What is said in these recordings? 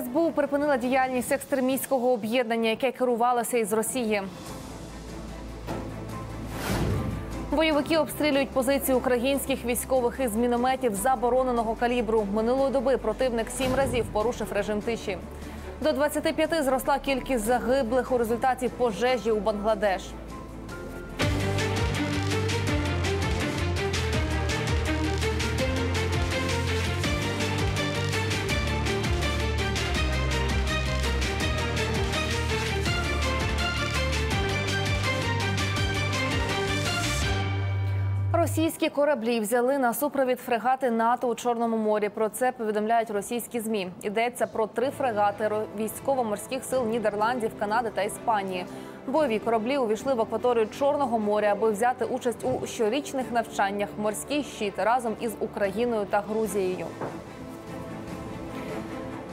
СБУ припинила діяльність екстремістського об'єднання, яке керувалося із Росії. Бойовики обстрілюють позиції українських військових із мінометів забороненого калібру. Минулої доби противник сім разів порушив режим тиші. До 25 зросла кількість загиблих у результаті пожежі у Бангладеш. Російські кораблі взяли на супровід фрегати НАТО у Чорному морі. Про це повідомляють російські змі. Йдеться про три фрегати військово-морських сил Нідерландів, Канади та Іспанії. Бойові кораблі увійшли в акваторію Чорного моря, аби взяти участь у щорічних навчаннях морський щит разом із Україною та Грузією.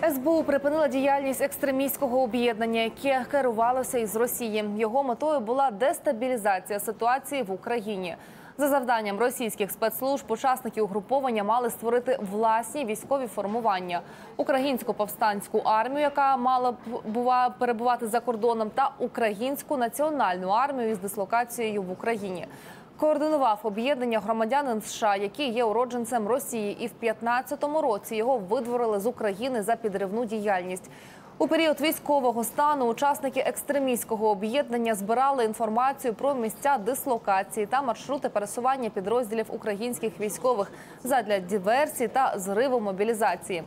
СБУ припинила діяльність екстремістського об'єднання, яке керувалося із Росії. Його метою була дестабілізація ситуації в Україні. За завданням російських спецслужб учасники угруповання мали створити власні військові формування: українську повстанську армію, яка мала бува перебувати за кордоном, та українську національну армію із дислокацією в Україні. Координував об'єднання громадянин США, який є уродженцем Росії, і в 15-му році його видворили з України за підривну діяльність. У період військового стану учасники екстремістського об'єднання збирали інформацію про місця дислокації та маршрути пересування підрозділів українських військових задля диверсії та зриву мобілізації.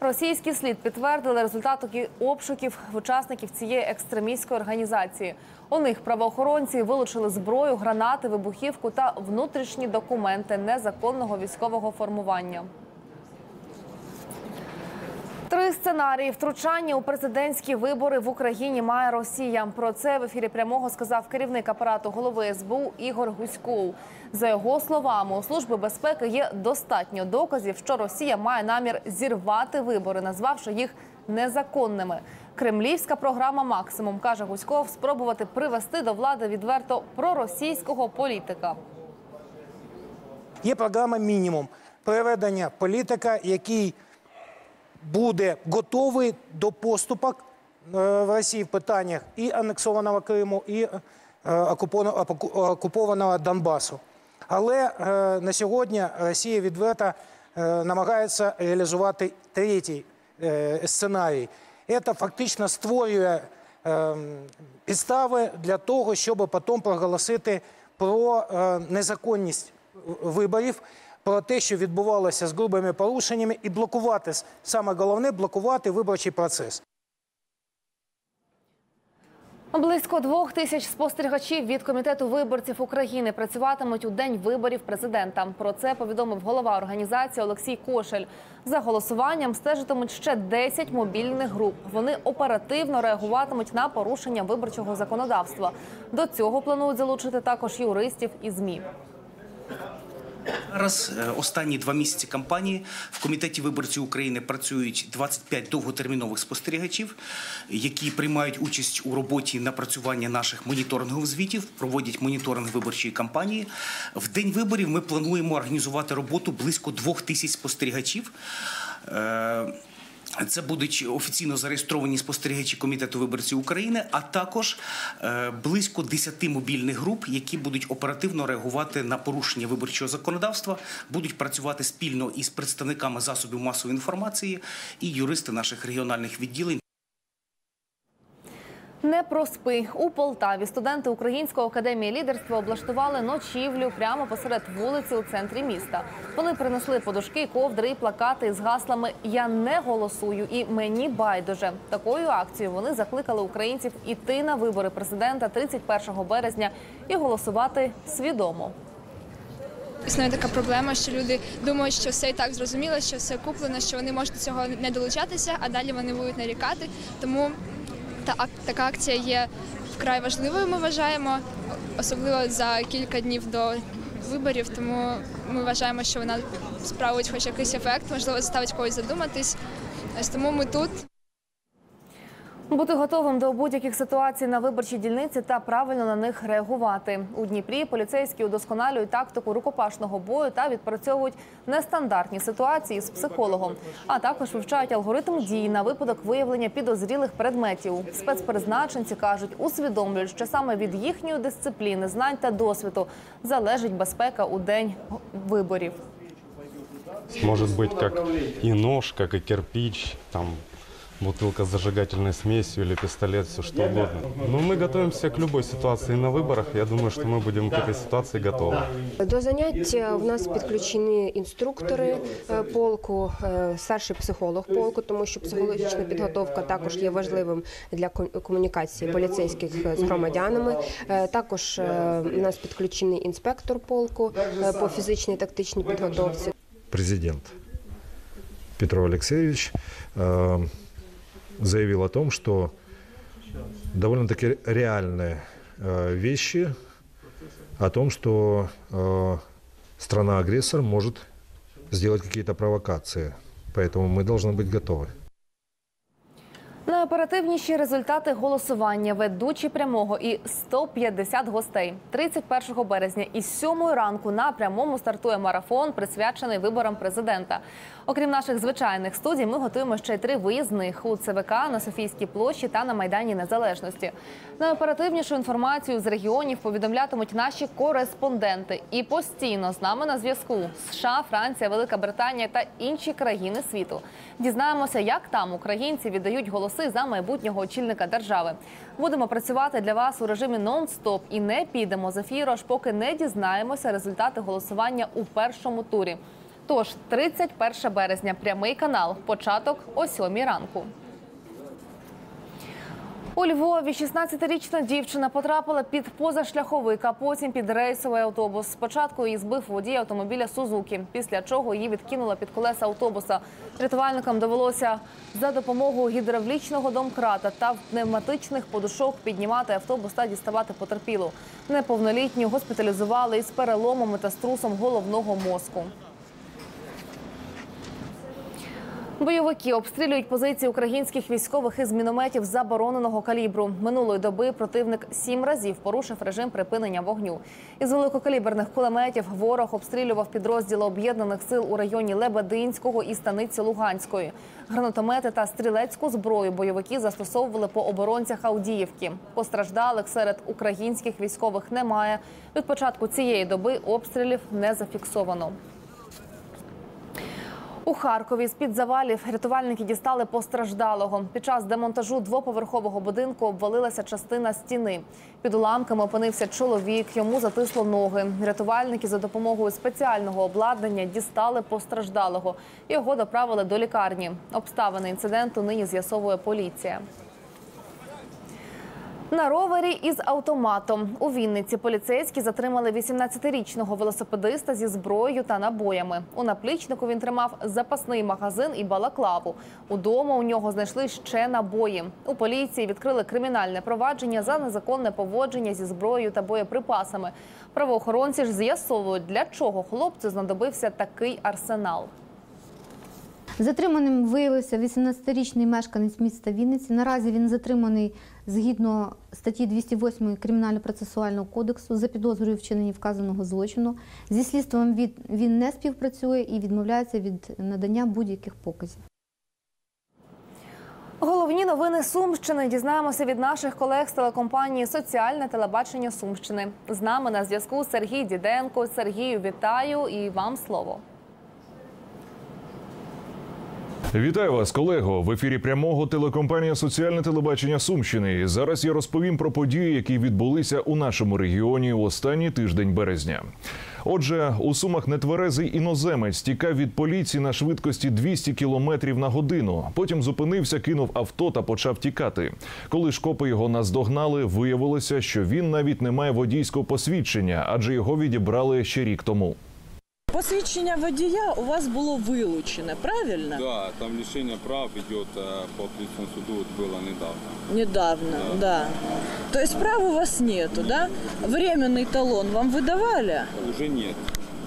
Російський слід підтвердили результати обшуків учасників цієї екстремістської організації. У них правоохоронці вилучили зброю, гранати, вибухівку та внутрішні документи незаконного військового формування. Три сценарії втручання у президентські вибори в Україні має Росія. Про це в ефірі прямого сказав керівник апарату голови СБУ Ігор Гуськов. За його словами, у служби безпеки є достатньо доказів, що Росія має намір зірвати вибори, назвавши їх незаконними. Кремлівська програма Максимум каже Гуськов спробувати привести до влади відверто проросійського політика. Є програма мінімум переведення політика, який буде готовий до поступок е, в Росії в питаннях і анексованого Криму, і е, окупованого- Донбасу. Але е, на сьогодні Росія відверто намагається реалізувати третій сценарій. Це фактично створює підстави для того, щоб потім проголосити про незаконність виборів, про те, що відбувалося з грубими порушеннями, і блокувати саме головне блокувати виборчий процес. Близько двох тисяч спостерігачів від комітету виборців України працюватимуть у день виборів президента. Про це повідомив голова організації Олексій Кошель. За голосуванням стежитимуть ще 10 мобільних груп. Вони оперативно реагуватимуть на порушення виборчого законодавства. До цього планують залучити також юристів і змі. Зараз е, останні два місяці кампанії в комітеті виборців України працюють 25 довготермінових спостерігачів, які приймають участь у роботі напрацювання наших моніторингових звітів, проводять моніторинг виборчої кампанії. В день виборів ми плануємо організувати роботу близько двох тисяч спостерігачів. Це будуть офіційно зареєстровані спостерігачі комітету виборців України, а також е, близько 10 мобільних груп, які будуть оперативно реагувати на порушення виборчого законодавства, будуть працювати спільно із представниками засобів масової інформації і юристи наших регіональних відділень. Не проспи у Полтаві. Студенти Української академії лідерства облаштували ночівлю прямо посеред вулиці у центрі міста. Вони принесли подушки, ковдри плакати з гаслами Я не голосую і мені байдуже. Такою акцією вони закликали українців іти на вибори президента 31 березня і голосувати свідомо. Існує така проблема, що люди думають, що все і так зрозуміло, що все куплено, що вони можуть до цього не долучатися, а далі вони будуть нарікати. Тому та ак- така акція є вкрай важливою. Ми вважаємо, особливо за кілька днів до виборів. Тому ми вважаємо, що вона справить хоч якийсь ефект, можливо, заставить когось задуматись. Ось тому ми тут. Бути готовим до будь-яких ситуацій на виборчій дільниці та правильно на них реагувати. У Дніпрі поліцейські удосконалюють тактику рукопашного бою та відпрацьовують нестандартні ситуації з психологом, а також вивчають алгоритм дій на випадок виявлення підозрілих предметів. Спецпризначенці кажуть, усвідомлюють, що саме від їхньої дисципліни, знань та досвіду залежить безпека у день виборів. Может быть как и нож, как и кирпич, там бутылка с зажигательной смесью или пистолет, все что угодно. Но мы готовимся к любой ситуации на выборах. Я думаю, что мы будем к этой ситуации готовы. До заняття в нас підключені інструктори е, полку, е, старший психолог полку, тому що психологічна підготовка також є важливим для ком- комунікації поліцейських з громадянами. Е, Також е, у нас підключений інспектор полку е, по фізичній тактичній підготовці. президент Петро Алексеевич э, заявил о том, что довольно-таки реальные э, вещи о том, что э, страна-агрессор может сделать какие-то провокации. Поэтому мы должны быть готовы. Найоперативніші результати голосування ведучі прямого і 150 гостей. 31 березня із 7 ранку на прямому стартує марафон, присвячений виборам президента. Окрім наших звичайних студій, ми готуємо ще й три виїзних у ЦВК на Софійській площі та на Майдані Незалежності. Найоперативнішу інформацію з регіонів повідомлятимуть наші кореспонденти. І постійно з нами на зв'язку США, Франція, Велика Британія та інші країни світу. Дізнаємося, як там українці віддають голоси за майбутнього очільника держави. Будемо працювати для вас у режимі нон-стоп і не підемо з ефіру, аж поки не дізнаємося результати голосування у першому турі. Тож 31 березня, прямий канал, початок о 7 ранку. У Львові 16-річна дівчина потрапила під позашляховик, а потім під рейсовий автобус. Спочатку її збив водій автомобіля Сузукі, після чого її відкинула під колеса автобуса. Рятувальникам довелося за допомогою гідравлічного домкрата та пневматичних подушок піднімати автобус та діставати потерпілу. Неповнолітню госпіталізували із переломами та струсом головного мозку. Бойовики обстрілюють позиції українських військових із мінометів забороненого калібру. Минулої доби противник сім разів порушив режим припинення вогню. Із великокаліберних кулеметів ворог обстрілював підрозділи об'єднаних сил у районі Лебединського і станиці Луганської. Гранатомети та стрілецьку зброю бойовики застосовували по оборонцях Авдіївки. Постраждалих серед українських військових немає. Від початку цієї доби обстрілів не зафіксовано. У Харкові з-під завалів рятувальники дістали постраждалого. Під час демонтажу двоповерхового будинку обвалилася частина стіни. Під уламками опинився чоловік. Йому затисло ноги. Рятувальники за допомогою спеціального обладнання дістали постраждалого. Його доправили до лікарні. Обставини інциденту нині з'ясовує поліція. На ровері із автоматом у Вінниці поліцейські затримали 18-річного велосипедиста зі зброєю та набоями. У наплічнику він тримав запасний магазин і балаклаву. Удома у нього знайшли ще набої. У поліції відкрили кримінальне провадження за незаконне поводження зі зброєю та боєприпасами. Правоохоронці ж з'ясовують, для чого хлопцю знадобився такий арсенал. Затриманим виявився 18-річний мешканець міста Вінниці. Наразі він затриманий згідно статті 208 Кримінально-процесуального кодексу за підозрою вчинення вказаного злочину. Зі слідством він не співпрацює і відмовляється від надання будь-яких показів. Головні новини Сумщини дізнаємося від наших колег з телекомпанії Соціальне телебачення Сумщини. З нами на зв'язку Сергій Діденко. Сергію, вітаю і вам слово. Вітаю вас, колего. В ефірі прямого телекомпанія Соціальне телебачення Сумщини. Зараз я розповім про події, які відбулися у нашому регіоні у останній тиждень березня. Отже, у сумах нетверезий іноземець тікав від поліції на швидкості 200 км на годину. Потім зупинився, кинув авто та почав тікати. Коли ж копи його наздогнали, виявилося, що він навіть не має водійського посвідчення, адже його відібрали ще рік тому. Посвідчення водія у вас було вилучене, правильно? Да, там лишение прав идет э, по апелляционному суду, вот было недавно. Недавно, да. То есть прав у вас нету, да? Временный талон вам выдавали? Уже нет.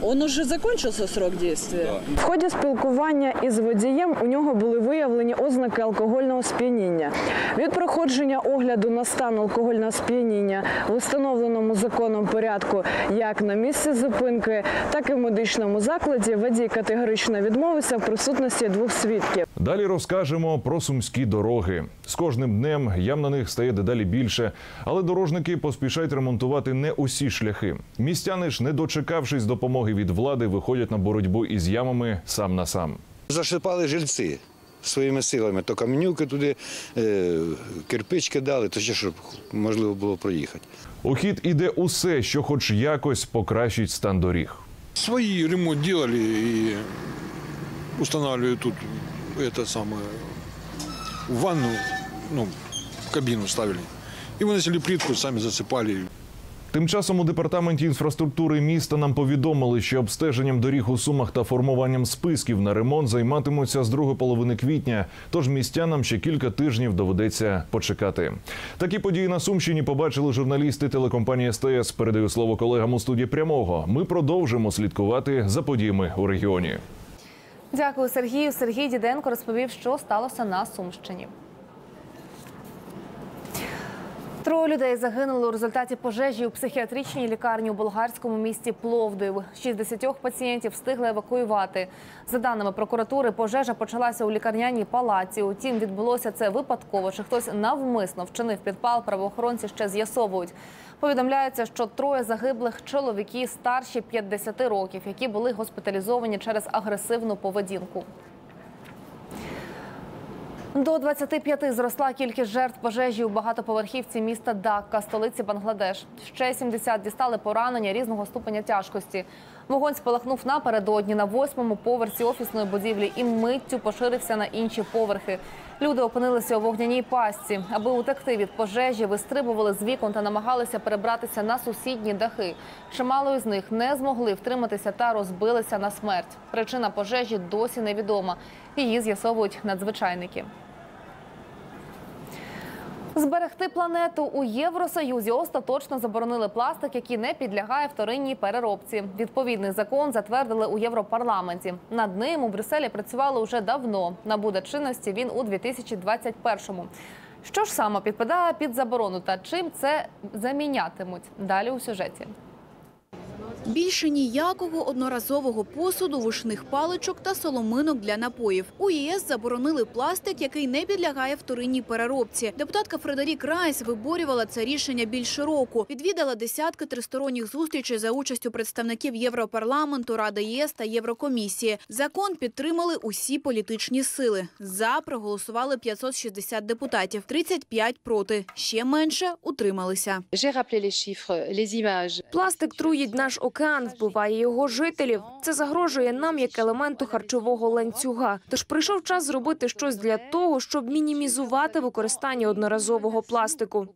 Он уже закончился срок действия? В ході спілкування із водієм у нього були виявлені ознаки алкогольного сп'яніння. Від проходження огляду на стан алкогольного сп'яніння в установленому законом порядку як на місці зупинки, так і в медичному закладі водій категорично відмовився в присутності двох свідків. Далі розкажемо про сумські дороги. З кожним днем ям на них стає дедалі більше, але дорожники поспішають ремонтувати не усі шляхи. Містяни ж, не дочекавшись допомоги від влади, виходять на боротьбу із ямами сам на сам. Засипали жильці своїми силами, то каменюки туди, е, кирпич кидали, то ще щоб можливо було проїхати. У хід іде усе, що хоч якось покращить стан доріг. Свои ремонт делали и устанавливали тут это самое ванну, ну, кабину ставили. И выносили плитку, сами засыпали. Тим часом у департаменті інфраструктури міста нам повідомили, що обстеженням доріг у сумах та формуванням списків на ремонт займатимуться з другої половини квітня. Тож містянам ще кілька тижнів доведеться почекати. Такі події на Сумщині побачили журналісти телекомпанії СТС. Передаю слово колегам у студії прямого. Ми продовжимо слідкувати за подіями у регіоні. Дякую, Сергію. Сергій Діденко розповів, що сталося на Сумщині. Троє людей загинули у результаті пожежі у психіатричній лікарні у болгарському місті Пловдив. 60 пацієнтів встигли евакуювати. За даними прокуратури, пожежа почалася у лікарняній палаці. Утім, відбулося це випадково. Чи хтось навмисно вчинив підпал, правоохоронці ще з'ясовують. Повідомляється, що троє загиблих чоловіки старші 50 років, які були госпіталізовані через агресивну поведінку. До 25 зросла кількість жертв пожежі у багатоповерхівці міста Дакка, столиці Бангладеш. Ще 70 дістали поранення різного ступеня тяжкості. Вогонь спалахнув напередодні на восьмому поверсі офісної будівлі і миттю поширився на інші поверхи. Люди опинилися у вогняній пастці. Аби утекти від пожежі, вистрибували з вікон та намагалися перебратися на сусідні дахи. Чимало із них не змогли втриматися та розбилися на смерть. Причина пожежі досі невідома. Її з'ясовують надзвичайники. Зберегти планету у Євросоюзі остаточно заборонили пластик, який не підлягає вторинній переробці. Відповідний закон затвердили у Європарламенті. Над ним у Брюсселі працювали вже давно. Набуде чинності він у 2021-му. Що ж саме підпадає під заборону та чим це замінятимуть? Далі у сюжеті. Більше ніякого одноразового посуду, вушних паличок та соломинок для напоїв. У ЄС заборонили пластик, який не підлягає вторинній переробці. Депутатка Фредерік Райс виборювала це рішення більше року. Відвідала десятки тристоронніх зустрічей за участю представників Європарламенту, Ради ЄС та Єврокомісії. Закон підтримали усі політичні сили. За проголосували 560 депутатів, 35 проти. Ще менше утрималися. Пластик труїть наш океан, вбиває його жителів. Це загрожує нам як елементу харчового ланцюга. Тож прийшов час зробити щось для того, щоб мінімізувати використання одноразового пластику.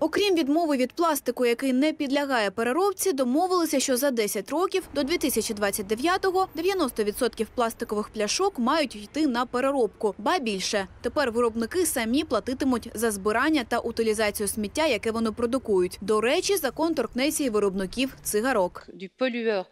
Окрім відмови від пластику, який не підлягає переробці, домовилися, що за 10 років до 2029-го 90% пластикових пляшок мають йти на переробку. Ба більше тепер виробники самі платитимуть за збирання та утилізацію сміття, яке вони продукують. До речі, закон торкнеться і виробників цигарок. Du pollueur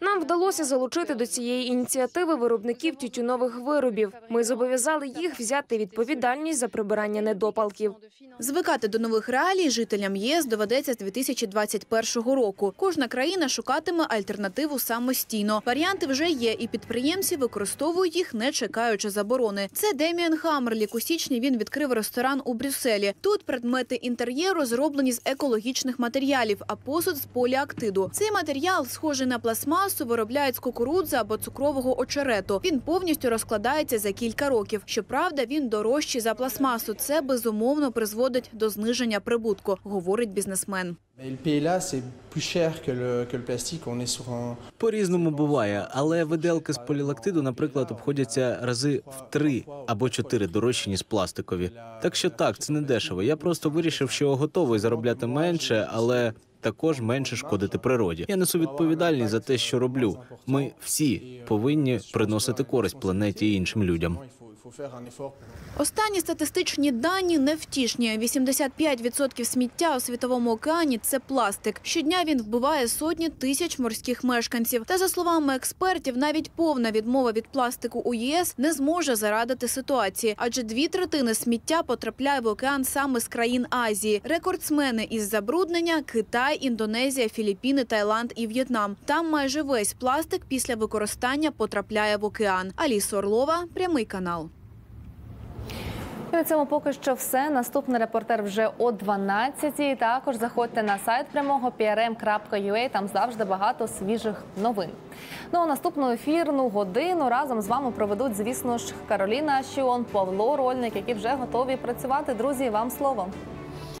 Нам вдалося залучити до цієї ініціативи виробників тютюнових виробів. Ми зобов'язали їх взяти відповідальність за прибирання недопалків. Звикати до нових реалій жителям ЄС доведеться з 2021 року. Кожна країна шукатиме альтернативу самостійно. Варіанти вже є, і підприємці використовують їх, не чекаючи заборони. Це Деміан Хаммерлік. У січні він відкрив ресторан у Брюсселі. Тут предмети інтер'єру зроблені з екологічних матеріалів, а посуд з поліактиду. Цей матеріал, схожий на пластмасу, виробляють з кукурудзи або цукрового очерету. Він повністю розкладається за кілька років. Щоправда, він дорожчий за пластмасу. Це безумовно призводить до зниження прибутку, говорить бізнесмен. По-різному буває, але виделки з полілактиду, наприклад, обходяться рази в три або чотири дорожчі, ніж пластикові. Так що так, це не дешево. Я просто вирішив, що готовий заробляти менше, але також менше шкодити природі. Я несу відповідальність за те, що роблю. Ми всі повинні приносити користь планеті і іншим людям. Останні статистичні дані невтішні. 85% сміття у світовому океані – це пластик. Щодня він вбиває сотні тисяч морських мешканців. Та за словами експертів, навіть повна відмова від пластику у ЄС не зможе зарадити ситуації, адже дві третини сміття потрапляє в океан саме з країн Азії. Рекордсмени із забруднення – Китай, Індонезія, Філіппіни, Таїланд і В'єтнам. Там майже весь пластик після використання потрапляє в океан. Аліса Орлова, прямий канал. І на цьому поки що все. Наступний репортер вже о 12-й. Також заходьте на сайт прямого prm.ua, Там завжди багато свіжих новин. Ну а наступну ефірну годину разом з вами проведуть, звісно ж, Кароліна Шіон, Павло Рольник, які вже готові працювати. Друзі, вам слово.